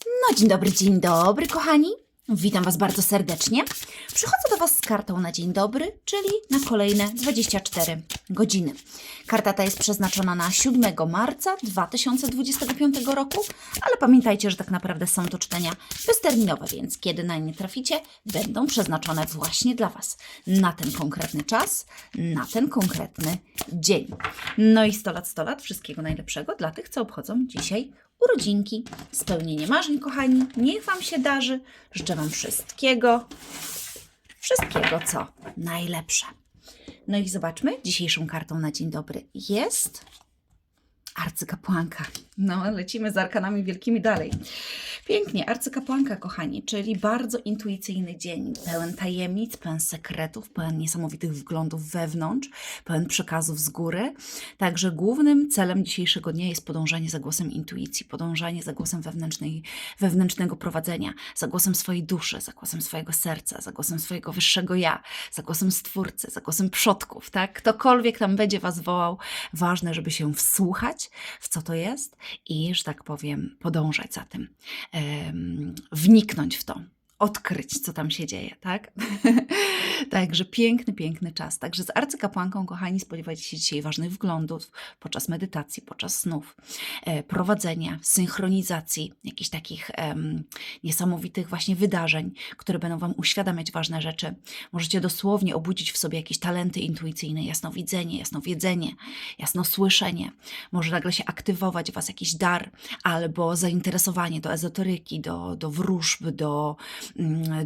No, dzień dobry, dzień dobry, kochani. Witam Was bardzo serdecznie. Przychodzę do Was z kartą na dzień dobry, czyli na kolejne 24 godziny. Karta ta jest przeznaczona na 7 marca 2025 roku, ale pamiętajcie, że tak naprawdę są to czytania bezterminowe, więc kiedy na nie traficie, będą przeznaczone właśnie dla Was na ten konkretny czas, na ten konkretny dzień. No i 100 lat, 100 lat, wszystkiego najlepszego dla tych, co obchodzą dzisiaj urodzinki, spełnienie marzeń, kochani. Niech Wam się darzy. Życzę Wam wszystkiego, wszystkiego, co najlepsze. No i zobaczmy, dzisiejszą kartą na dzień dobry jest arcykapłanka. No, lecimy z arkanami wielkimi dalej. Pięknie, arcykapłanka, kochani, czyli bardzo intuicyjny dzień, pełen tajemnic, pełen sekretów, pełen niesamowitych wglądów wewnątrz, pełen przekazów z góry. Także głównym celem dzisiejszego dnia jest podążanie za głosem intuicji, podążanie za głosem wewnętrznej, wewnętrznego prowadzenia, za głosem swojej duszy, za głosem swojego serca, za głosem swojego wyższego ja, za głosem Stwórcy, za głosem przodków, tak? Ktokolwiek tam będzie Was wołał, ważne, żeby się wsłuchać w co to jest i, że tak powiem, podążać za tym, wniknąć w to, odkryć, co tam się dzieje, tak? Także piękny, piękny czas. Także z arcykapłanką, kochani, spodziewajcie się dzisiaj ważnych wglądów podczas medytacji, podczas snów, e, prowadzenia, synchronizacji, jakichś takich niesamowitych właśnie wydarzeń, które będą Wam uświadamiać ważne rzeczy. Możecie dosłownie obudzić w sobie jakieś talenty intuicyjne, jasnowidzenie, jasnowiedzenie, jasnosłyszenie. Może nagle się aktywować Was jakiś dar albo zainteresowanie do ezoteryki, do, do wróżb, do,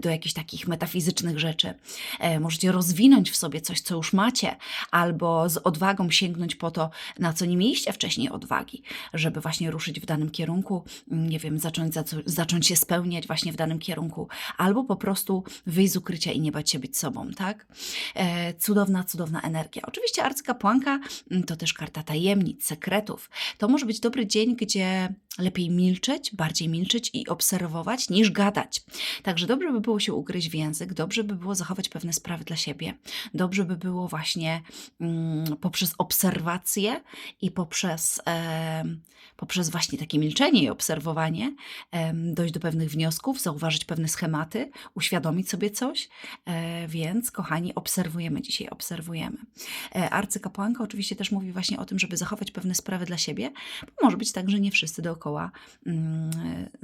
do jakichś takich metafizycznych rzeczy. E, Możecie rozwinąć w sobie coś, co już macie, albo z odwagą sięgnąć po to, na co nie mieliście wcześniej odwagi, żeby właśnie ruszyć w danym kierunku, mm, nie wiem, zacząć, zacząć się spełniać właśnie w danym kierunku, albo po prostu wyjść z ukrycia i nie bać się być sobą, tak? E, cudowna, cudowna energia. Oczywiście arcykapłanka mm, to też karta tajemnic, sekretów. To może być dobry dzień, gdzie lepiej milczeć, bardziej milczeć i obserwować niż gadać. Także dobrze by było się ugryźć w język, dobrze by było zachować pewne sprawy dla siebie, dobrze by było właśnie mm, poprzez obserwację i poprzez, em, poprzez właśnie takie milczenie i obserwowanie em, dojść do pewnych wniosków, zauważyć pewne schematy, uświadomić sobie coś. E, więc, kochani, obserwujemy dzisiaj, obserwujemy. E, arcykapłanka oczywiście też mówi właśnie o tym, żeby zachować pewne sprawy dla siebie, może być tak, że nie wszyscy dookoła mm,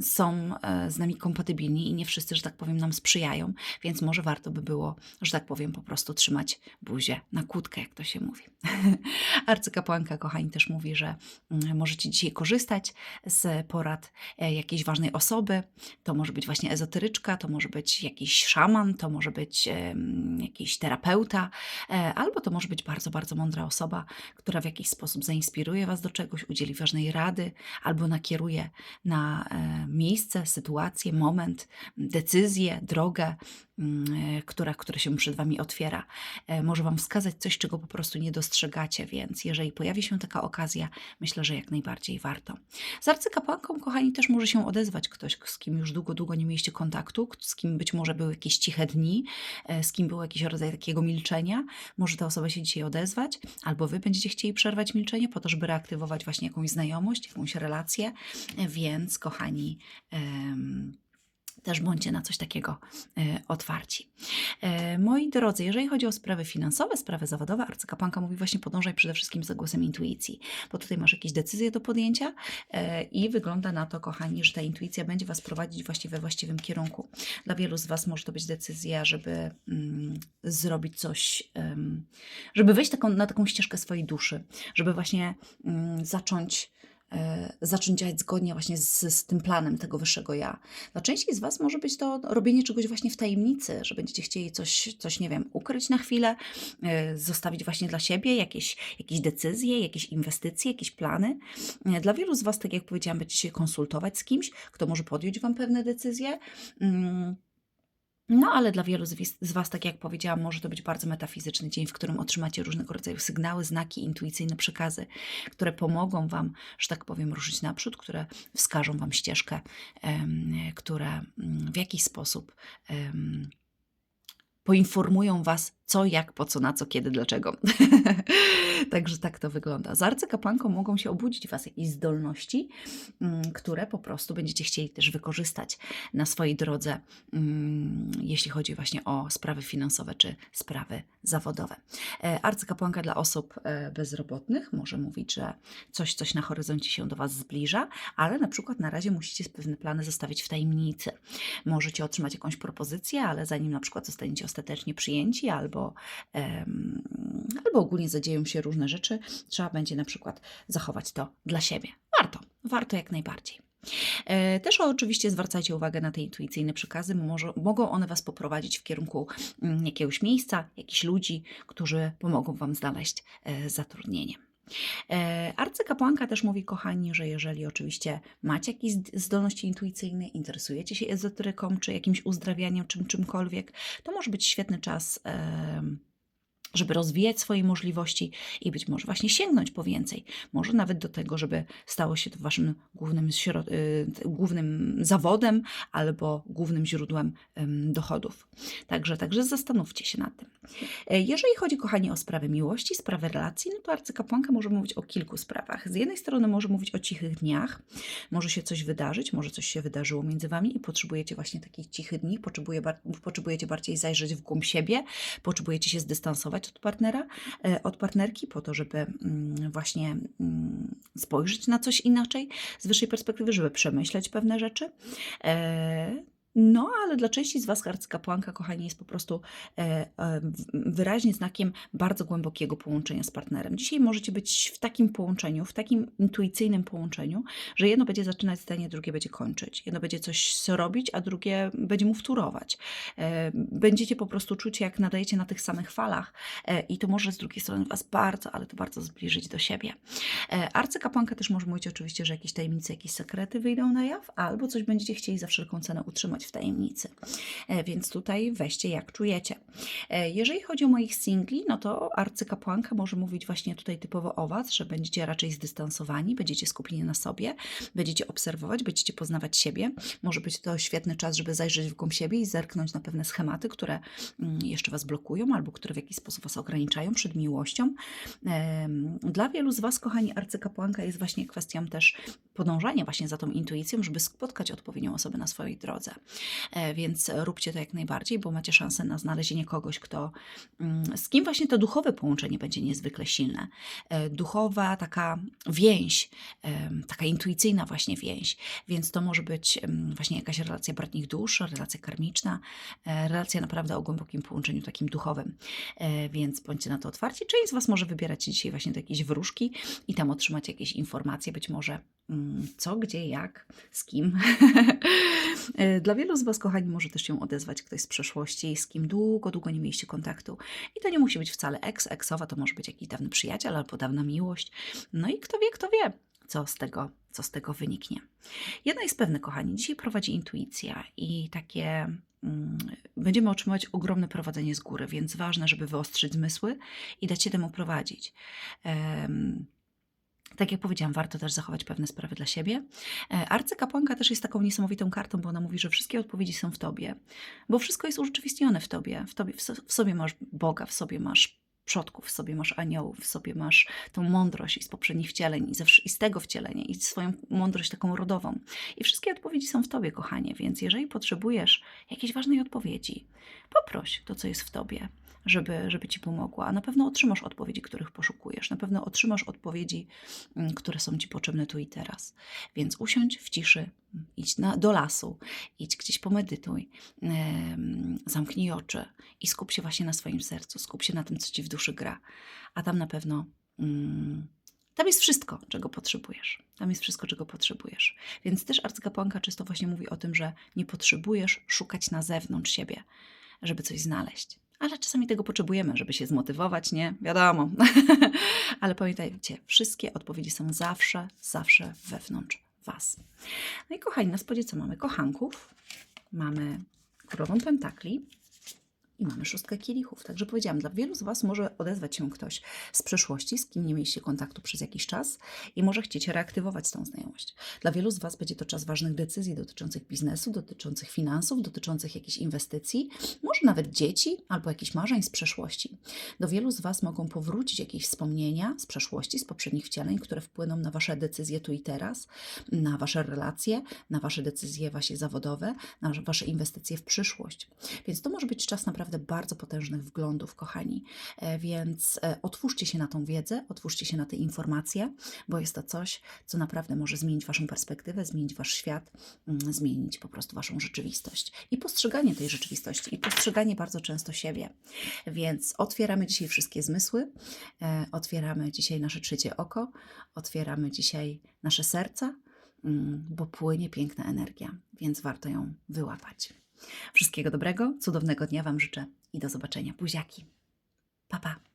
są e, z nami kompatybilni i nie wszyscy, że tak powiem, nam sprzyjają, więc może warto by było, że tak powiem, po prostu trzymać buzię na kłódkę, jak to się mówi. Arcykapłanka, kochani, też mówi, że mm, możecie dzisiaj korzystać z porad e, jakiejś ważnej osoby. To może być właśnie ezoteryczka, to może być jakiś szaman, to może być em, jakiś terapeuta, e, albo to może być bardzo, bardzo mądra osoba, która w jakiś sposób zainspiruje Was do czegoś, udzieli ważnej rady, albo nakieruje na e, miejsce, sytuację, moment, decyzję, drogę, mm, e, która, która się przed Wami otwiera. E, Może Wam wskazać coś, czego po prostu nie dostrzegacie, więc jeżeli pojawi się taka okazja, myślę, że jak najbardziej warto. Z arcykapłanką, kochani, też może się odezwać ktoś, z kim już długo, długo nie mieliście kontaktu, z kim być może były jakieś ciche dni, z kim był jakiś rodzaj takiego milczenia. Może ta osoba się dzisiaj odezwać, albo Wy będziecie chcieli przerwać milczenie po to, żeby reaktywować właśnie jakąś znajomość, jakąś relację. Więc, kochani, też bądźcie na coś takiego e, otwarci. E, moi drodzy, jeżeli chodzi o sprawy finansowe, sprawy zawodowe, arcykapłanka mówi właśnie podążaj przede wszystkim za głosem intuicji, bo tutaj masz jakieś decyzje do podjęcia e, i wygląda na to, kochani, że ta intuicja będzie Was prowadzić właśnie we właściwym kierunku. Dla wielu z Was może to być decyzja, żeby mm, zrobić coś, żeby wejść taką, na taką ścieżkę swojej duszy, żeby właśnie mm, zacząć zacząć działać zgodnie właśnie z, z tym planem tego wyższego ja. Dla części z Was może być to robienie czegoś właśnie w tajemnicy, że będziecie chcieli coś, coś nie wiem, ukryć na chwilę, e, zostawić właśnie dla siebie jakieś, jakieś decyzje, jakieś inwestycje, jakieś plany. E, Dla wielu z Was, tak jak powiedziałam, będziecie się konsultować z kimś, kto może podjąć Wam pewne decyzje. No, ale dla wielu z Was, tak jak powiedziałam, może to być bardzo metafizyczny dzień, w którym otrzymacie różnego rodzaju sygnały, znaki, intuicyjne przekazy, które pomogą Wam, że tak powiem, ruszyć naprzód, które wskażą Wam ścieżkę, które mm, w jakiś sposób poinformują Was, co, jak, po co, na co, kiedy, dlaczego. Także tak to wygląda. Z arcykapłanką mogą się obudzić Was jakieś zdolności, mm, które po prostu będziecie chcieli też wykorzystać na swojej drodze, mm, jeśli chodzi właśnie o sprawy finansowe czy sprawy zawodowe. E, Arcykapłanka dla osób e, bezrobotnych może mówić, że coś, coś na horyzoncie się do Was zbliża, ale na przykład na razie musicie pewne plany zostawić w tajemnicy. Możecie otrzymać jakąś propozycję, ale zanim na przykład zostaniecie ostatecznie przyjęci albo, albo ogólnie zadzieją się różne rzeczy, trzeba będzie na przykład zachować to dla siebie. Warto, warto jak najbardziej. E, Też oczywiście zwracajcie uwagę na te intuicyjne przekazy, może, mogą one Was poprowadzić w kierunku mm, jakiegoś miejsca, jakichś ludzi, którzy pomogą Wam znaleźć e, zatrudnienie. E, Arcykapłanka też mówi, kochani, że jeżeli oczywiście macie jakieś zd- zdolności intuicyjne, interesujecie się ezoteryką, czy jakimś uzdrawianiem, czym czymkolwiek, to może być świetny czas. Żeby rozwijać swoje możliwości i być może właśnie sięgnąć po więcej. Może nawet do tego, żeby stało się to waszym głównym, y, głównym zawodem albo głównym źródłem em, dochodów. Także, także zastanówcie się nad tym. E, Jeżeli chodzi, kochani, o sprawy miłości, sprawy relacji, no to arcykapłanka może mówić o kilku sprawach. Z jednej strony może mówić o cichych dniach, może się coś wydarzyć, może coś się wydarzyło między wami i potrzebujecie właśnie takich cichych dni, potrzebujecie bardziej zajrzeć w głąb siebie, potrzebujecie się zdystansować od partnera, e, od partnerki po to, żeby mm, właśnie mm, spojrzeć na coś inaczej z wyższej perspektywy, żeby przemyśleć pewne rzeczy. No, ale dla części z Was arcykapłanka, kochani, jest po prostu e, e, wyraźnie znakiem bardzo głębokiego połączenia z partnerem. Dzisiaj możecie być w takim połączeniu, w takim intuicyjnym połączeniu, że jedno będzie zaczynać zdanie, drugie będzie kończyć. Jedno będzie coś robić, a drugie będzie mu wtórować. E, Będziecie po prostu czuć, jak nadajecie na tych samych falach i to może z drugiej strony Was bardzo, ale to bardzo zbliżyć do siebie. Arcykapłanka też może mówić oczywiście, że jakieś tajemnice, jakieś sekrety wyjdą na jaw, albo coś będziecie chcieli za wszelką cenę utrzymać w tajemnicy. E, Więc tutaj weźcie jak czujecie. E, Jeżeli chodzi o moich singli, no to arcykapłanka może mówić właśnie tutaj typowo o Was, że będziecie raczej zdystansowani, będziecie skupieni na sobie, będziecie obserwować, będziecie poznawać siebie. Może być to świetny czas, żeby zajrzeć w głąb siebie i zerknąć na pewne schematy, które mm, jeszcze Was blokują albo które w jakiś sposób Was ograniczają przed miłością. Dla wielu z Was, kochani, arcykapłanka jest właśnie kwestią też podążania właśnie za tą intuicją, żeby spotkać odpowiednią osobę na swojej drodze. E, Więc róbcie to jak najbardziej, bo macie szansę na znalezienie kogoś, kto, mm, z kim właśnie to duchowe połączenie będzie niezwykle silne. E, Duchowa taka więź, taka intuicyjna właśnie więź. Więc to może być właśnie jakaś relacja bratnich dusz, relacja karmiczna, e, relacja naprawdę o głębokim połączeniu takim duchowym. Więc bądźcie na to otwarci. Część z Was może wybierać dzisiaj właśnie do jakiejś wróżki i tam otrzymać jakieś informacje, być może mm, co, gdzie, jak, z kim. Dla wielu z Was, kochani, może też się odezwać ktoś z przeszłości, z kim długo, długo nie mieliście kontaktu. I to nie musi być wcale ex, eksowa, to może być jakiś dawny przyjaciel albo dawna miłość. No i kto wie, kto wie, co z tego, co z tego wyniknie. Jedna jest pewna, kochani, dzisiaj prowadzi intuicja i takie mm, będziemy otrzymywać ogromne prowadzenie z góry, więc ważne, żeby wyostrzyć zmysły i dać się temu prowadzić. Tak jak powiedziałam, warto też zachować pewne sprawy dla siebie. E, Arcykapłanka też jest taką niesamowitą kartą, bo ona mówi, że wszystkie odpowiedzi są w tobie, bo wszystko jest urzeczywistnione w tobie. W, tobie, w, so, w sobie masz Boga, w sobie masz przodków, w sobie masz aniołów, w sobie masz tą mądrość i z poprzednich wcieleń, i, ze, i z tego wcielenia, i swoją mądrość taką rodową. I wszystkie odpowiedzi są w tobie, kochanie, więc jeżeli potrzebujesz jakiejś ważnej odpowiedzi, poproś to, co jest w tobie, żeby, żeby ci pomogła. A na pewno otrzymasz odpowiedzi, których poszukujesz. Na pewno otrzymasz odpowiedzi, mm, które są ci potrzebne tu i teraz. Więc usiądź w ciszy, idź na, do lasu, idź gdzieś pomedytuj, zamknij oczy i skup się właśnie na swoim sercu, skup się na tym, co ci w duszy gra. A tam na pewno. Mm, tam jest wszystko, czego potrzebujesz. Tam jest wszystko, czego potrzebujesz. Więc też arcykapłanka często właśnie mówi o tym, że nie potrzebujesz szukać na zewnątrz siebie, żeby coś znaleźć. Ale czasami tego potrzebujemy, żeby się zmotywować, nie? Wiadomo. Ale pamiętajcie, wszystkie odpowiedzi są zawsze, zawsze wewnątrz Was. No i kochani, na spodzie co mamy? Kochanków, mamy królową pentakli i mamy szóstkę kielichów. Także powiedziałam, dla wielu z Was może odezwać się ktoś z przeszłości, z kim nie mieliście kontaktu przez jakiś czas i może chcieć reaktywować tą znajomość. Dla wielu z Was będzie to czas ważnych decyzji dotyczących biznesu, dotyczących finansów, dotyczących jakichś inwestycji, może nawet dzieci albo jakichś marzeń z przeszłości. Do wielu z Was mogą powrócić jakieś wspomnienia z przeszłości, z poprzednich wcieleń, które wpłyną na Wasze decyzje tu i teraz, na Wasze relacje, na Wasze decyzje właśnie zawodowe, na Wasze inwestycje w przyszłość. Więc to może być czas naprawdę bardzo potężnych wglądów, kochani. E, Więc e, otwórzcie się na tą wiedzę, otwórzcie się na te informacje, bo jest to coś, co naprawdę może zmienić Waszą perspektywę, zmienić Wasz świat, mm, zmienić po prostu Waszą rzeczywistość i postrzeganie tej rzeczywistości, i postrzeganie bardzo często siebie. Więc otwieramy dzisiaj wszystkie zmysły, e, otwieramy dzisiaj nasze trzecie oko, otwieramy dzisiaj nasze serca, mm, bo płynie piękna energia, więc warto ją wyłapać. Wszystkiego dobrego, cudownego dnia Wam życzę i do zobaczenia. Buziaki. Pa, pa.